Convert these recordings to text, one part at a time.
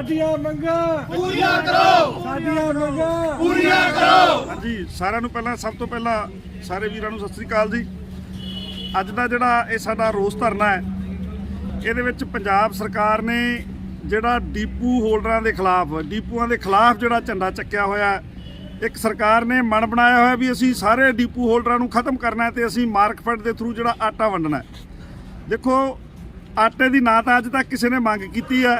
ਸਾਡੀਆਂ ਮੰਗਾਂ ਪੂਰੀਆਂ ਕਰੋ। ਸਾਡੀਆਂ ਮੰਗਾਂ ਪੂਰੀਆਂ ਹਾਂਜੀ ਸਾਰਿਆਂ ਨੂੰ ਪਹਿਲਾਂ ਸਭ ਤੋਂ ਪਹਿਲਾਂ ਸਾਰੇ ਵੀਰਾਂ ਨੂੰ ਸਤਿ ਸ੍ਰੀ ਅਕਾਲ ਜੀ। ਅੱਜ ਦਾ ਜਿਹੜਾ ਇਹ ਸਾਡਾ ਰੋਸ ਧਰਨਾ ਹੈ ਇਹਦੇ ਵਿੱਚ ਪੰਜਾਬ ਸਰਕਾਰ ਨੇ ਜਿਹੜਾ ਡੀਪੂ ਹੋਲਡਰਾਂ ਦੇ ਖਿਲਾਫ ਡੀਪੂਆਂ ਦੇ ਖਿਲਾਫ ਜਿਹੜਾ ਝੰਡਾ ਚੱਕਿਆ ਹੋਇਆ ਇੱਕ ਸਰਕਾਰ ਨੇ ਮਨ ਬਣਾਇਆ ਹੋਇਆ ਵੀ ਅਸੀਂ ਸਾਰੇ ਡੀਪੂ ਹੋਲਡਰਾਂ ਨੂੰ ਖਤਮ ਕਰਨਾ ਹੈ ਤੇ ਅਸੀਂ ਮਾਰਕਫੈਡ ਦੇ ਥਰੂ ਜਿਹੜਾ ਆਟਾ ਵੰਡਣਾ ਹੈ। ਦੇਖੋ ਆਟੇ ਦੀ ਨਾ ਤਾਂ ਅੱਜ ਤੱਕ ਕਿਸੇ ਨੇ ਮੰਗ ਕੀਤੀ ਹੈ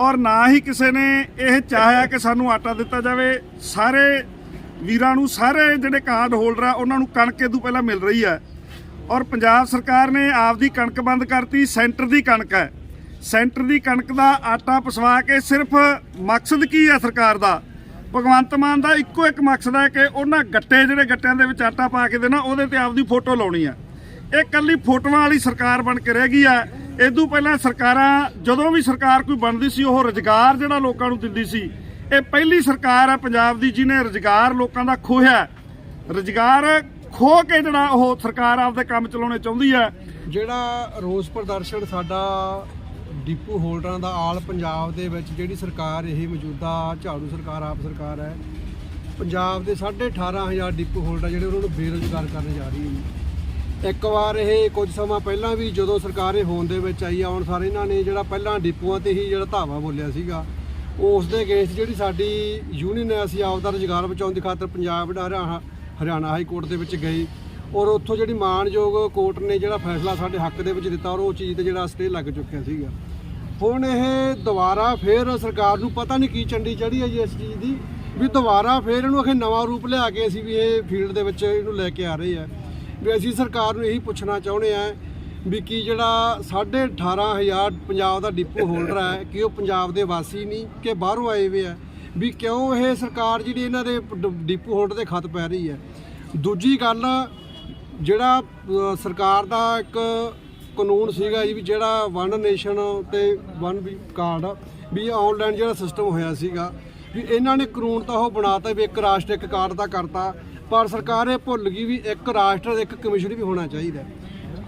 ਔਰ ਨਾ ਹੀ ਕਿਸੇ ਨੇ ਇਹ ਚਾਹਿਆ ਕਿ ਸਾਨੂੰ ਆਟਾ ਦਿੱਤਾ ਜਾਵੇ। ਸਾਰੇ ਵੀਰਾਂ ਨੂੰ, ਸਾਰੇ ਜਿਹੜੇ ਕਾਰਡ ਹੋਲਡਰ ਆ, ਉਹਨਾਂ ਨੂੰ ਕਣਕ ਇਹ ਤੋਂ ਪਹਿਲਾਂ ਮਿਲ ਰਹੀ ਹੈ ਔਰ ਪੰਜਾਬ ਸਰਕਾਰ ਨੇ ਆਪਦੀ ਕਣਕ ਬੰਦ ਕਰਤੀ, ਸੈਂਟਰ ਦੀ ਕਣਕ ਹੈ। ਸੈਂਟਰ ਦੀ ਕਣਕ ਦਾ ਆਟਾ ਪਸਵਾ ਕੇ ਸਿਰਫ ਮਕਸਦ ਕੀ ਹੈ ਸਰਕਾਰ ਦਾ? ਭਗਵੰਤ ਮਾਨ ਦਾ ਇੱਕੋ ਇੱਕ ਮਕਸਦ ਹੈ ਕਿ ਉਹਨਾਂ ਗੱਟੇ ਜਿਹੜੇ ਗੱਟਿਆਂ ਦੇ ਵਿੱਚ ਆਟਾ ਪਾ ਕੇ ਦੇਣਾ, ਉਹਦੇ ਤੇ ਆਪਦੀ ਫੋਟੋ ਲਾਉਣੀ ਹੈ। ਇਹ ਕੱਲੀ ਫੋਟੋਆਂ ਵਾਲੀ ਸਰਕਾਰ ਬਣ ਕੇ ਰਹਿ ਗਈ ਹੈ। ਇਦੋਂ ਪਹਿਲਾਂ ਸਰਕਾਰਾਂ, ਜਦੋਂ ਵੀ ਸਰਕਾਰ ਕੋਈ ਬਣਦੀ ਸੀ, ਉਹ ਰੁਜ਼ਗਾਰ ਜਿਹੜਾ ਲੋਕਾਂ ਨੂੰ ਦਿੰਦੀ ਸੀ, ਇਹ ਪਹਿਲੀ ਸਰਕਾਰ ਹੈ ਪੰਜਾਬ ਦੀ ਜਿਹਨੇ ਰੁਜ਼ਗਾਰ ਲੋਕਾਂ ਦਾ ਖੋਹਿਆ ਰੁਜ਼ਗਾਰ ਖੋ ਕੇ ਜਿਹੜਾ ਉਹ ਸਰਕਾਰ ਆਪਦੇ ਕੰਮ ਚਲਾਉਣੇ ਚਾਹੁੰਦੀ ਹੈ। ਜਿਹੜਾ ਰੋਸ ਪ੍ਰਦਰਸ਼ਨ ਸਾਡਾ ਡਿਪੂ ਹੋਲਡਰਾਂ ਦਾ ਆਲ ਪੰਜਾਬ ਦੇ ਵਿੱਚ, ਜਿਹੜੀ ਸਰਕਾਰ ਇਹ ਮੌਜੂਦਾ ਝਾੜੂ ਸਰਕਾਰ, ਆਪ ਸਰਕਾਰ ਹੈ, ਪੰਜਾਬ ਦੇ 18500 ਡਿਪੂ ਹੋਲਡਰ ਜਿਹੜੇ ਉਹਨਾਂ ਨੂੰ ਬੇਰੁਜ਼ਗਾਰ ਕਰਨ ਜਾ ਰਹੀ ਹੈ ਇੱਕ ਵਾਰ ਇਹ ਕੁਝ ਸਮਾਂ ਪਹਿਲਾਂ ਵੀ ਜਦੋਂ ਸਰਕਾਰ ਇਹ ਹੋਣ ਦੇ ਵਿੱਚ ਆਈ, ਆਉਣ ਸਾਰੇ ਇਹਨਾਂ ਨੇ ਜਿਹੜਾ ਪਹਿਲਾਂ ਡਿਪੂਆਂ ਤੇ ਹੀ ਜਿਹੜਾ ਧਾਵਾ ਬੋਲਿਆ ਸੀਗਾ, ਉਸ ਦੇ ਕੇਸ ਜਿਹੜੀ ਸਾਡੀ ਯੂਨੀਅਨ ਹੈ, ਅਸੀਂ ਆਪ ਦਾ ਰੁਜ਼ਗਾਰ ਬਚਾਉਣ ਦੀ ਖਾਤਰ ਪੰਜਾਬ ਹਰਿਆਣਾ ਹਰਿਆਣਾ ਹਾਈ ਕੋਰਟ ਦੇ ਵਿੱਚ ਗਏ ਔਰ ਉੱਥੋਂ ਜਿਹੜੀ ਮਾਨਯੋਗ ਕੋਰਟ ਨੇ ਜਿਹੜਾ ਫੈਸਲਾ ਸਾਡੇ ਹੱਕ ਦੇ ਵਿੱਚ ਦਿੱਤਾ ਔਰ ਉਹ ਚੀਜ਼ ਤੇ ਜਿਹੜਾ ਸਟੇ ਲੱਗ ਚੁੱਕਿਆ ਸੀਗਾ। ਹੁਣ ਇਹ ਦੁਬਾਰਾ ਫੇਰ ਸਰਕਾਰ ਨੂੰ ਪਤਾ ਨਹੀਂ ਕੀ ਚੰਡੀ ਚੜੀ ਹੈ ਜੀ ਇਸ ਚੀਜ਼ ਦੀ, ਵੀ ਦੁਬਾਰਾ ਫੇਰ ਇਹਨੂੰ ਅਖੇ ਨਵਾਂ ਰੂਪ ਲਿਆ ਕੇ ਅਸੀਂ ਵੀ ਇਹ ਫੀਲਡ ਦੇ ਵਿੱਚ ਇਹਨੂੰ ਲੈ ਕੇ ਆ ਰਹੇ ਆ। ਵੀ ਅਸੀਂ ਸਰਕਾਰ ਨੂੰ ਇਹੀ ਪੁੱਛਣਾ ਚਾਹੁੰਦੇ ਆ ਵੀ ਕੀ ਜਿਹੜਾ 18500 ਪੰਜਾਬ ਦਾ ਡਿਪੂ ਹੋਲਡਰ ਹੈ, ਕਿ ਉਹ ਪੰਜਾਬ ਦੇ ਵਾਸੀ ਨਹੀਂ ਕਿ ਬਾਹਰੋਂ ਆਏ ਹੋਏ ਆ? ਵੀ ਕਿਉਂ ਇਹ ਸਰਕਾਰ ਜਿਹੜੀ ਇਹਨਾਂ ਦੇ ਡਿਪੂ ਹੋਲਡਰ ਦੇ ਖਤ ਪੈ ਰਹੀ ਹੈ? ਦੂਜੀ ਗੱਲ, ਜਿਹੜਾ ਸਰਕਾਰ ਦਾ ਇੱਕ ਕਾਨੂੰਨ ਸੀਗਾ ਜੀ ਵੀ ਜਿਹੜਾ ਵਨ ਨੇਸ਼ਨ ਤੇ ਵਨ ਵੀ ਕਾਰਡ, ਵੀ ਆਨਲਾਈਨ ਜਿਹੜਾ ਸਿਸਟਮ ਹੋਇਆ ਸੀਗਾ, ਵੀ ਇਹਨਾਂ ਨੇ ਕਾਨੂੰਨ ਤਾਂ ਉਹ ਬਣਾਤਾ ਵੀ ਇੱਕ ਰਾਸ਼ਟਰ ਇੱਕ ਕਾਰਡ ਦਾ ਕਰਤਾ। ਪਰ ਸਰਕਾਰ ਇਹ ਭੁੱਲ ਗਈ ਵੀ ਇੱਕ ਰਾਸ਼ਟਰ ਇੱਕ ਕਮਿਸ਼ਨ ਵੀ ਹੋਣਾ ਚਾਹੀਦਾ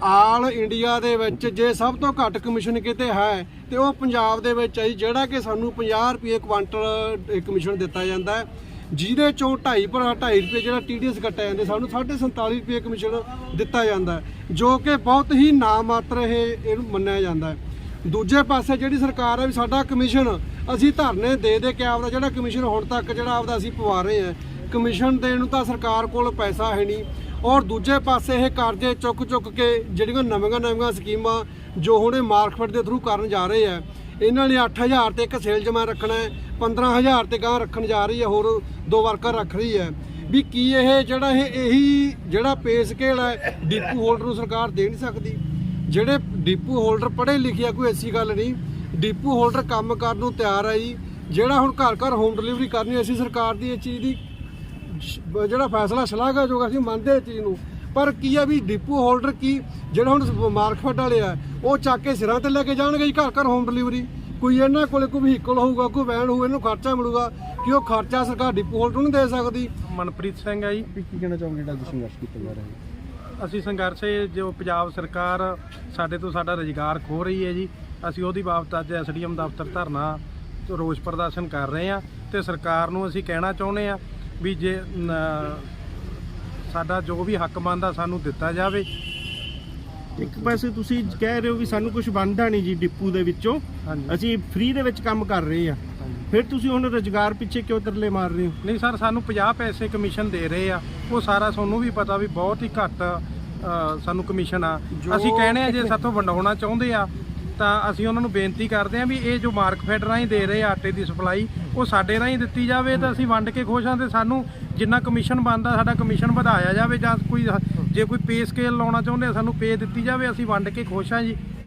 ਆਲ ਇੰਡੀਆ ਦੇ ਵਿੱਚ ਜੇ ਸਭ ਤੋਂ ਘੱਟ ਕਮਿਸ਼ਨ ਕਿਤੇ ਹੈ, ਤੇ ਉਹ ਪੰਜਾਬ ਦੇ ਵਿੱਚ ਹੈ ਜਿਹੜਾ ਕਿ ਸਾਨੂੰ 50 ਰੁਪਏ ਕੁਆਂਟਲ ਕਮਿਸ਼ਨ ਦਿੱਤਾ ਜਾਂਦਾ ਹੈ। ਜਿਹਦੇ ਚੋਂ 2.5 ਪਰ 2.5 ਰੁਪਏ ਜਿਹੜਾ ਟੀਡੀਐਸ ਕੱਟਿਆ ਜਾਂਦਾ, ਸਾਨੂੰ 47 ਰੁਪਏ ਕਮਿਸ਼ਨ ਦਿੱਤਾ ਜਾਂਦਾ ਜੋ ਕਿ ਬਹੁਤ ਹੀ ਨਾਮਾਤਰ ਇਹ, ਇਹਨੂੰ ਮੰਨਿਆ ਜਾਂਦਾ ਹੈ। ਦੂਜੇ ਪਾਸੇ ਜਿਹੜੀ ਸਰਕਾਰ ਹੈ ਵੀ ਸਾਡਾ ਕਮਿਸ਼ਨ ਅਸੀਂ ਧਰਨੇ ਦੇ ਦੇ ਕੇ ਆਪਦਾ ਜਿਹੜਾ ਕਮਿਸ਼ਨ ਹੁਣ ਤੱਕ ਜਿਹੜਾ ਆਪਦਾ ਅਸੀਂ ਪਵਾ ਰਹੇ ਹਾਂ ਕਮਿਸ਼ਨ ਦੇਣ ਨੂੰ ਤਾਂ ਸਰਕਾਰ ਕੋਲ ਪੈਸਾ ਹੈ ਨਹੀਂ। ਔਰ ਦੂਜੇ ਪਾਸੇ ਇਹ ਕਰਜ਼ੇ ਚੁੱਕ ਚੁੱਕ ਕੇ ਜਿਹੜੀਆਂ ਨਵੀਆਂ ਨਵੀਆਂ ਸਕੀਮਾਂ ਜੋ ਹੁਣ ਇਹ ਮਾਰਕਫੈਟ ਦੇ ਥਰੂ ਕਰਨ ਜਾ ਰਹੇ ਆ, ਇਹਨਾਂ ਨੇ 8000 ਤੇ ਇੱਕ ਸੇਲ ਜਮਾ ਰੱਖਣਾ ਹੈ 15000 ਤੇ ਗਾਂ ਰੱਖਣ ਜਾ ਰਹੀ ਹੈ, ਹੋਰ ਦੋ ਵਰਕਰ ਰੱਖ ਰਹੀ ਹੈ। ਵੀ ਕੀ ਇਹ ਜਿਹੜਾ ਇਹ ਇਹੀ ਜਿਹੜਾ ਪੇ ਸਕੇਲ ਹੈ, ਡਿਪੂ ਹੋਲਡਰ ਨੂੰ ਸਰਕਾਰ ਦੇ ਨਹੀਂ ਸਕਦੀ। ਜਿਹੜੇ ਡਿਪੂ ਹੋਲਡਰ ਪੜ੍ਹੇ ਲਿਖਿਆ ਕੋਈ ਐਸੀ ਗੱਲ ਨਹੀਂ। ਡਿਪੂ ਹੋਲਡਰ ਕੰਮ ਕਰਨ ਨੂੰ ਤਿਆਰ ਹੈ ਜੀ। ਜਿਹੜਾ ਹੁਣ ਘਰ ਘਰ ਹੋਮ ਡਿਲੀਵਰੀ ਕਰਨੀ ਅਸੀਂ ਸਰਕਾਰ ਦੀ ਇਹ ਚੀਜ਼ ਦੀ ਸ਼- ਜਿਹੜਾ ਫੈਸਲਾ ਸ਼ਲਾਘਾਯੋਗ ਅਸੀਂ ਮੰਨਦੇ ਇਸ ਚੀਜ਼ ਨੂੰ। ਪਰ ਕੀ ਆ ਵੀ ਡਿਪੂ ਹੋਲਡਰ ਕੀ ਜਿਹੜਾ ਹੁਣ ਮਾਰਕਫੈਟ ਵਾਲੇ ਆ ਉਹ ਚੱਕ ਕੇ ਸਿਰਾਂ ਤੇ ਲੈ ਕੇ ਜਾਣਗੇ ਜੀ ਘਰ ਘਰ ਹੋਮ ਡਿਲੀਵਰੀ ਕੋਈ ਇਹਨਾਂ ਕੋਲੇ ਕੋਈ ਵਹੀਕਲ ਹੋਊਗਾ ਕੋਈ ਵੈਨ ਹੋਊ ਇਹਨੂੰ ਖਰਚਾ ਮਿਲੂਗਾ ਕਿ ਉਹ ਖਰਚਾ ਸਰਕਾਰ ਡਿਪੂ ਹੋਲਡਰ ਨੂੰ ਦੇ ਸਕਦੀ। ਮਨਪ੍ਰੀਤ ਸਿੰਘ ਹੈ ਜੀ। ਕੀ ਕਹਿਣਾ ਚਾਹੋਗੇ ਜਿਹੜਾ ਸੰਘਰਸ਼ ਕੀਤਾ ਜਾ ਰਿਹਾ ਅਸੀਂ ਸੰਘਰਸ਼ ਇਹ ਜੋ ਪੰਜਾਬ ਸਰਕਾਰ ਸਾਡੇ ਤੋਂ ਸਾਡਾ ਰੁਜ਼ਗਾਰ ਖੋ ਰਹੀ ਹੈ ਜੀ ਅਸੀਂ ਉਹਦੀ ਬਾਬਤ ਅੱਜ ਐਸਡੀਐਮ ਦਫ਼ਤਰ ਧਰਨਾ ਤੇ ਰੋਸ ਪ੍ਰਦਰਸ਼ਨ ਕਰ ਰਹੇ ਹਾਂ ਤੇ ਸਰਕਾਰ ਨੂੰ ਅਸੀਂ ਕਹਿਣਾ ਚਾਹੁੰਦੇ ਆ ਵੀ ਜੇ ਸਾਡਾ ਜੋ ਵੀ ਹੱਕ ਬਣਦਾ ਸਾਨੂੰ ਦਿੱਤਾ ਜਾਵੇ। ਇੱਕ ਪਾਸੇ ਤੁਸੀਂ ਕਹਿ ਰਹੇ ਹੋ ਵੀ ਸਾਨੂੰ ਕੁਝ ਬਣਦਾ ਨਹੀਂ ਜੀ ਡਿਪੂ ਦੇ ਵਿੱਚੋਂ। ਅਸੀਂ ਫ੍ਰੀ ਦੇ ਵਿੱਚ ਕੰਮ ਕਰ ਰਹੇ ਆ ਫਿਰ ਤੁਸੀਂ ਹੁਣ ਰੁਜ਼ਗਾਰ ਪਿੱਛੇ ਕਿਉਂ ਤਰਲੇ ਮਾਰ ਰਹੇ ਹੋ? ਨਹੀਂ ਸਰ ਸਾਨੂੰ 50 ਪੈਸੇ ਕਮਿਸ਼ਨ ਦੇ ਰਹੇ ਆ। ਉਹ ਸਾਰਾ ਤੁਹਾਨੂੰ ਵੀ ਪਤਾ ਵੀ ਬਹੁਤ ਹੀ ਘੱਟ ਸਾਨੂੰ ਕਮਿਸ਼ਨ ਆ। ਅਸੀਂ ਕਹਿੰਦੇ ਆ ਜੇ ਸਾਥੋਂ ਵੰਡਾਉਣਾ ਚਾਹੁੰਦੇ ਆ ਤਾਂ ਅਸੀਂ ਉਹਨਾਂ ਨੂੰ ਬੇਨਤੀ ਕਰਦੇ ਹਾਂ ਵੀ ਇਹ ਜੋ ਮਾਰਕਫੈਡ ਰਾਹੀਂ ਦੇ ਰਹੇ ਆਟੇ ਦੀ ਸਪਲਾਈ, ਉਹ ਸਾਡੇ ਰਾਹੀਂ ਦਿੱਤੀ ਜਾਵੇ ਤਾਂ ਅਸੀਂ ਵੰਡ ਕੇ ਖੁਸ਼ ਹਾਂ ਤੇ ਸਾਨੂੰ ਜਿੰਨਾ ਕਮਿਸ਼ਨ ਬਣਦਾ, ਸਾਡਾ ਕਮਿਸ਼ਨ ਵਧਾਇਆ ਜਾਵੇ ਜਾਂ ਕੋਈ ਜੇ ਕੋਈ ਪੇ ਸਕੇਲ ਲਾਉਣਾ ਚਾਹੁੰਦੇ ਆ, ਸਾਨੂੰ ਪੇ ਦਿੱਤੀ ਜਾਵੇ, ਅਸੀਂ ਵੰਡ ਕੇ ਖੁਸ਼ ਹਾਂ ਜੀ।